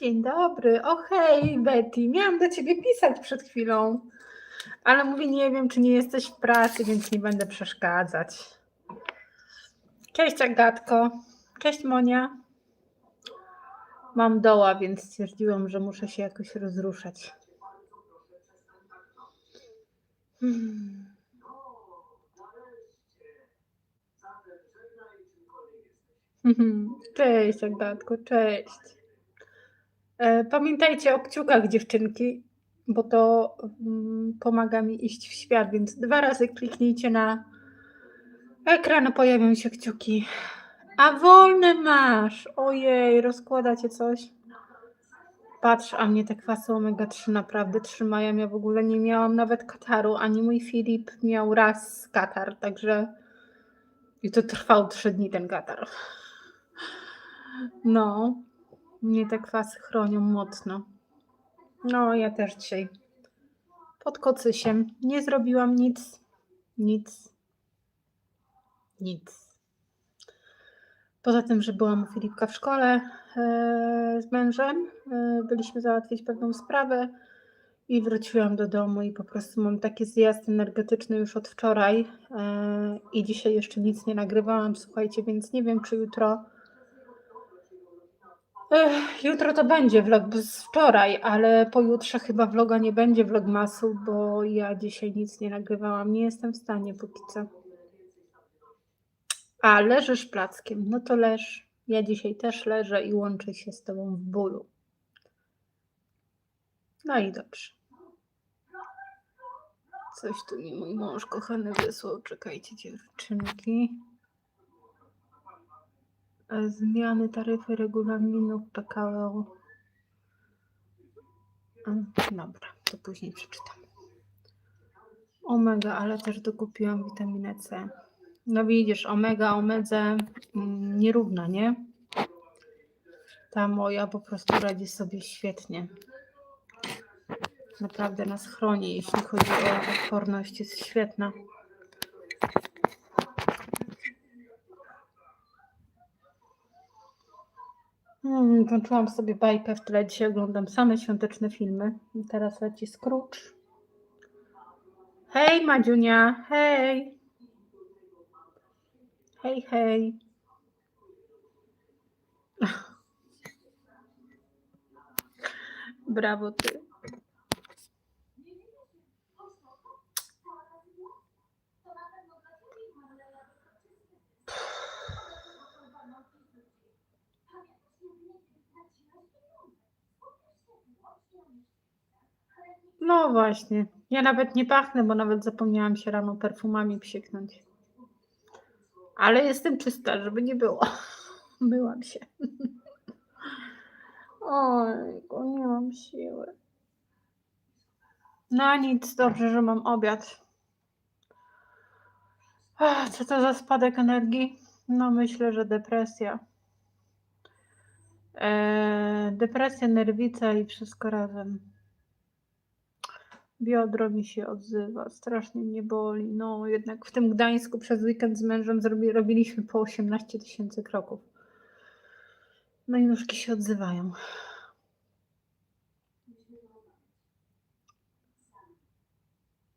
Dzień dobry. O hej, Betty. Miałam do ciebie pisać przed chwilą, ale mówię, nie wiem, czy nie jesteś w pracy, więc nie będę przeszkadzać. Cześć, Agatko. Cześć, Monia. Mam doła, więc stwierdziłam, że muszę się jakoś rozruszać. Hmm. Mhm. Cześć, Agatko, cześć. E, Pamiętajcie o kciukach, dziewczynki, bo to mm, pomaga mi iść w świat, więc dwa razy kliknijcie na ekran, pojawią się kciuki. A wolne masz! Ojej, rozkładacie coś? Patrz, a mnie te kwasy omega-3 naprawdę trzymają. Ja w ogóle nie miałam nawet kataru, ani mój Filip miał raz katar, także i to trwał trzy dni ten katar. No, mnie te kwasy chronią mocno. No, ja też dzisiaj pod kocysiem nie zrobiłam nic, nic, nic. Poza tym, że byłam u Filipka w szkole e, z mężem, e, byliśmy załatwić pewną sprawę i wróciłam do domu i po prostu mam taki zjazd energetyczny już od wczoraj e, i dzisiaj jeszcze nic nie nagrywałam, słuchajcie, więc nie wiem, czy jutro Jutro to będzie vlog z wczoraj, ale pojutrze chyba vloga nie będzie vlogmasu, bo ja dzisiaj nic nie nagrywałam. Nie jestem w stanie póki co. A, leżysz plackiem. No to leż. Ja dzisiaj też leżę i łączę się z tobą w bólu. No i dobrze. Coś tu mi mój mąż kochany wysłał. Czekajcie dziewczynki. Zmiany taryfy regulaminów PKO. E, Dobra, to później przeczytam. Omega, ale też dokupiłam witaminę C. No widzisz, omega, omedze mm, nierówna, nie? Ta moja po prostu radzi sobie świetnie. Naprawdę nas chroni, jeśli chodzi o odporność, jest świetna. Hmm, włączyłam sobie bajkę w tle. Dzisiaj oglądam same świąteczne filmy. I teraz leci Scrooge. Hej, Madziunia, hej. Hej, hej. Brawo ty. No właśnie. Ja nawet nie pachnę, bo nawet zapomniałam się rano perfumami psiknąć. Ale jestem czysta, żeby nie było. Byłam się. Oj, nie mam siły. No nic, dobrze, że mam obiad. Ach, Co to za spadek energii? No myślę, że depresja. Eee, depresja, nerwica i wszystko razem. Biodro mi się odzywa, strasznie mnie boli. No jednak w tym Gdańsku przez weekend z mężem zrobi, robiliśmy po 18 tysięcy kroków. No i nóżki się odzywają.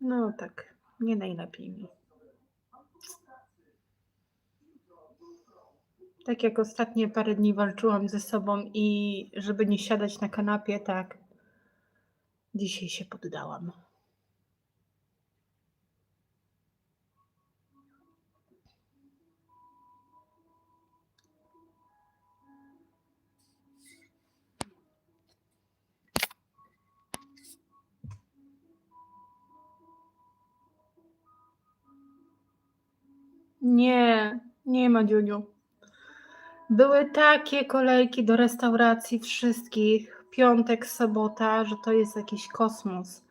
No tak, nie najlepiej mi. Tak jak ostatnie parę dni walczyłam ze sobą i żeby nie siadać na kanapie, tak dzisiaj się poddałam. Nie, nie ma Dziuniu. Były takie kolejki do restauracji wszystkich, piątek, sobota, że to jest jakiś kosmos.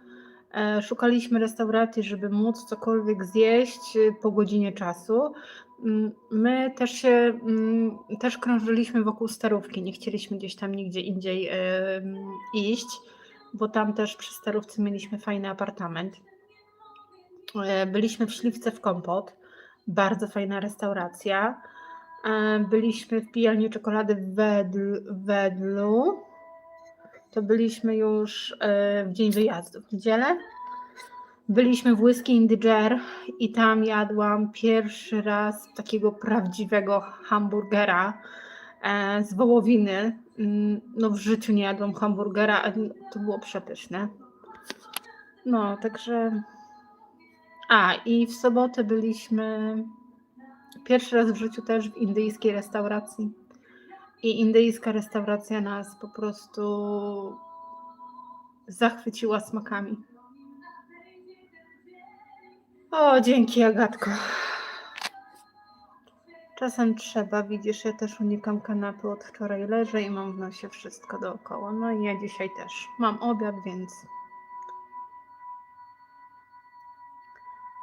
E, Szukaliśmy restauracji, żeby móc cokolwiek zjeść y, po godzinie czasu. Mm, My też się, mm, też krążyliśmy wokół starówki, nie chcieliśmy gdzieś tam nigdzie indziej em, iść, bo tam też przy starówce mieliśmy fajny apartament. E, Byliśmy w Śliwce w Kompot, bardzo fajna restauracja. E, byliśmy w pijalni czekolady w Wedl Wedlu. To byliśmy już, e, w dzień wyjazdu, w niedzielę. Byliśmy w Whisky in the Jar i tam jadłam pierwszy raz takiego prawdziwego hamburgera, e, z wołowiny. Mm, no w życiu nie jadłam hamburgera, a to było przepyszne. No, także a i w sobotę byliśmy pierwszy raz w życiu też w indyjskiej restauracji. I indyjska restauracja nas po prostu zachwyciła smakami. O, dzięki Agatko. Czasem trzeba, widzisz, ja też unikam kanapy od wczoraj leżę i mam w nosie wszystko dookoła. No i ja dzisiaj też. Mam obiad, więc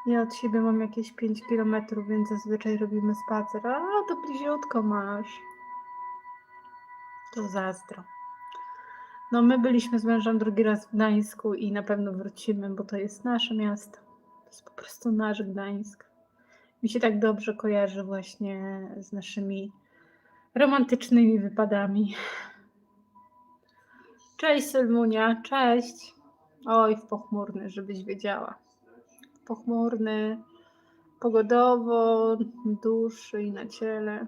ja od siebie mam jakieś 5 kilometrów, więc zazwyczaj robimy spacer. A, to bliziutko masz. To zazdro. No my byliśmy z mężem drugi raz w Gdańsku i na pewno wrócimy, bo to jest nasze miasto. To jest po prostu nasz Gdańsk. Mi się tak dobrze kojarzy właśnie z naszymi romantycznymi wypadami. Cześć Sylwunia, cześć. Oj, w pochmurny, żebyś wiedziała. Pochmurny, pogodowo, duszy i na ciele.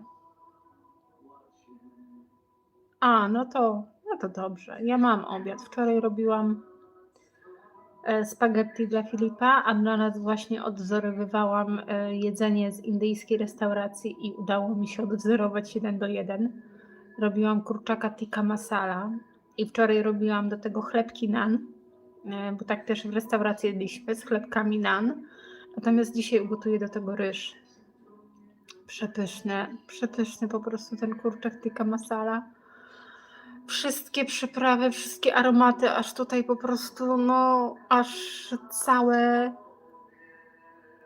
A, no to, no to dobrze. Ja mam obiad. Wczoraj robiłam e, spaghetti dla Filipa, a dla nas właśnie odwzorowywałam e, jedzenie z indyjskiej restauracji i udało mi się odwzorować jeden do jeden. Robiłam kurczaka tikka masala i wczoraj robiłam do tego chlebki nan, e, bo tak też w restauracji jedliśmy z chlebkami nan. Natomiast dzisiaj ugotuję do tego ryż. Przepyszny, przepyszny po prostu ten kurczak tikka masala wszystkie przyprawy, wszystkie aromaty, aż tutaj po prostu, no, aż całe,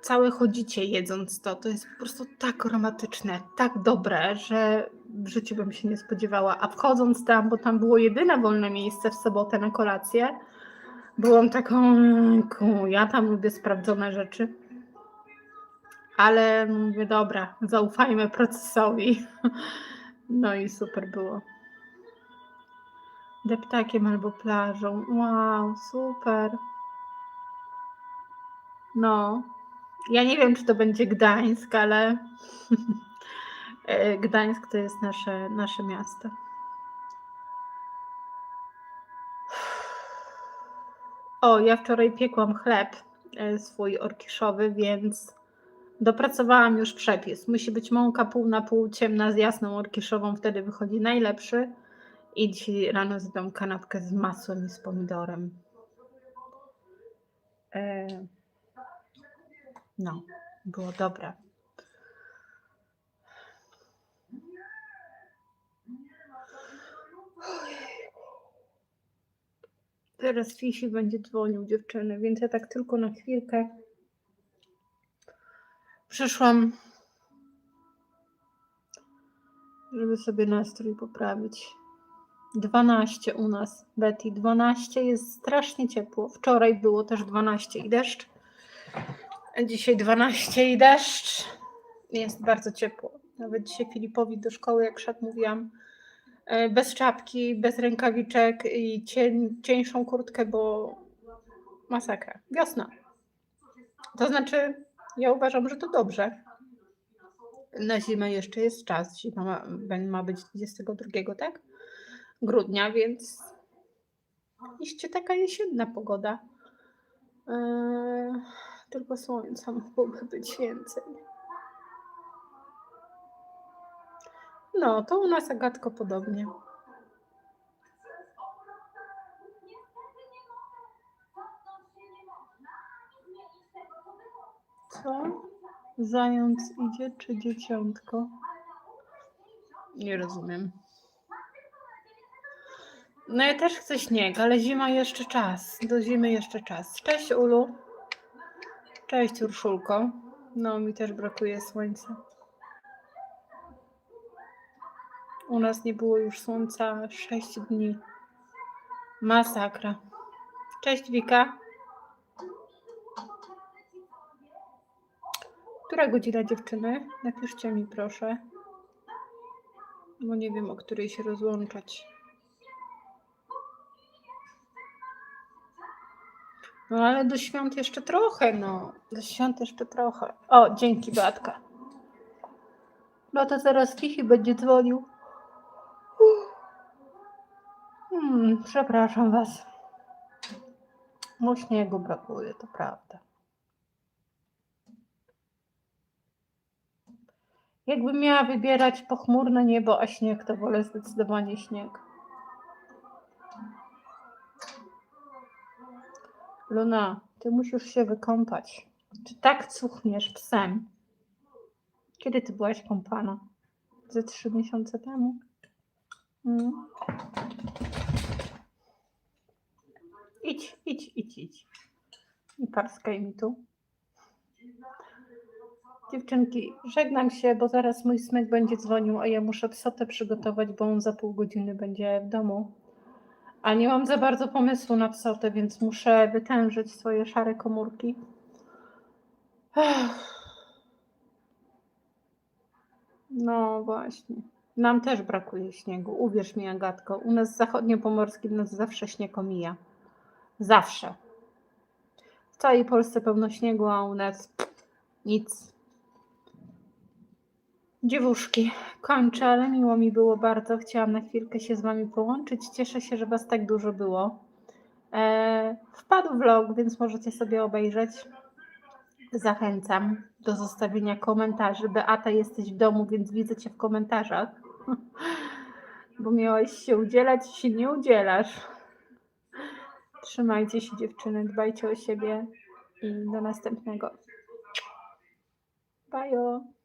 całe chodzicie jedząc to. To jest po prostu tak aromatyczne, tak dobre, że w życiu bym się nie spodziewała. A wchodząc tam, bo tam było jedyne wolne miejsce w sobotę na kolację, byłam taką, ku, ja tam lubię sprawdzone rzeczy. Ale mówię, dobra, zaufajmy procesowi. No i super było deptakiem albo plażą. Wow, super. No, ja nie wiem, czy to będzie Gdańsk, ale e, Gdańsk to jest nasze, nasze miasto. O, ja wczoraj piekłam chleb e, swój orkiszowy, więc dopracowałam już przepis. Musi być mąka pół na pół ciemna z jasną orkiszową, wtedy wychodzi najlepszy. I dzisiaj rano zjadłam kanapkę z masłem i z pomidorem. E, no, było dobre. Teraz Fisi będzie dzwonił dziewczyny, więc ja tak tylko na chwilkę przyszłam, żeby sobie nastrój poprawić. 12 u nas, Betty. 12 jest strasznie ciepło. Wczoraj było też 12 i deszcz. Dzisiaj 12 i deszcz. Jest bardzo ciepło. Nawet dzisiaj Filipowi do szkoły, jak szedł, mówiłam, e, bez czapki, bez rękawiczek i cień, cieńszą kurtkę, bo masakra. Wiosna. To znaczy, ja uważam, że to dobrze. Na zimę jeszcze jest czas. Zima ma, ma być 22, tak? Grudnia, więc iście taka jesienna pogoda. Eee, tylko słońca mogłoby być więcej. No, to u nas Agatko podobnie. Co? Zając idzie czy dzieciątko? Nie rozumiem. No ja też chcę śnieg, ale zima jeszcze czas. Do zimy jeszcze czas. Cześć Ulu. Cześć Urszulko. No mi też brakuje słońca. U nas nie było już słońca 6 dni. Masakra. Cześć Wika. Która godzina dziewczyny? Napiszcie mi proszę. Bo nie wiem, o której się rozłączać. No ale do świąt jeszcze trochę, no. Do świąt jeszcze trochę. O, dzięki Beatka. No to zaraz Kichi będzie dzwonił. Hmm, przepraszam was. Mu śniegu brakuje, to prawda. Jakbym miała wybierać pochmurne niebo, a śnieg, to wolę zdecydowanie śnieg. Luna, ty musisz się wykąpać. Czy tak cuchniesz psem? Kiedy ty byłaś kąpana? Ze trzy miesiące temu? Mm. Idź, idź, idź, idź. I parskaj mi tu. Dziewczynki, żegnam się, bo zaraz mój smyk będzie dzwonił, a ja muszę psotę przygotować, bo on za pół godziny będzie w domu. A nie mam za bardzo pomysłu na psotę, więc muszę wytężyć swoje szare komórki. No właśnie. Nam też brakuje śniegu. Uwierz mi, Agatko. U nas zachodniopomorskim nas zawsze śnieg omija. Zawsze. W całej Polsce pełno śniegu, a u nas nic. Dziewuszki, kończę, ale miło mi było bardzo. Chciałam na chwilkę się z Wami połączyć. Cieszę się, że Was tak dużo było. E, wpadł vlog, więc możecie sobie obejrzeć. Zachęcam do zostawienia komentarzy. Beata, jesteś w domu, więc widzę Cię w komentarzach. Bo miałaś się udzielać się nie udzielasz. Trzymajcie się dziewczyny, dbajcie o siebie i do następnego. Bye.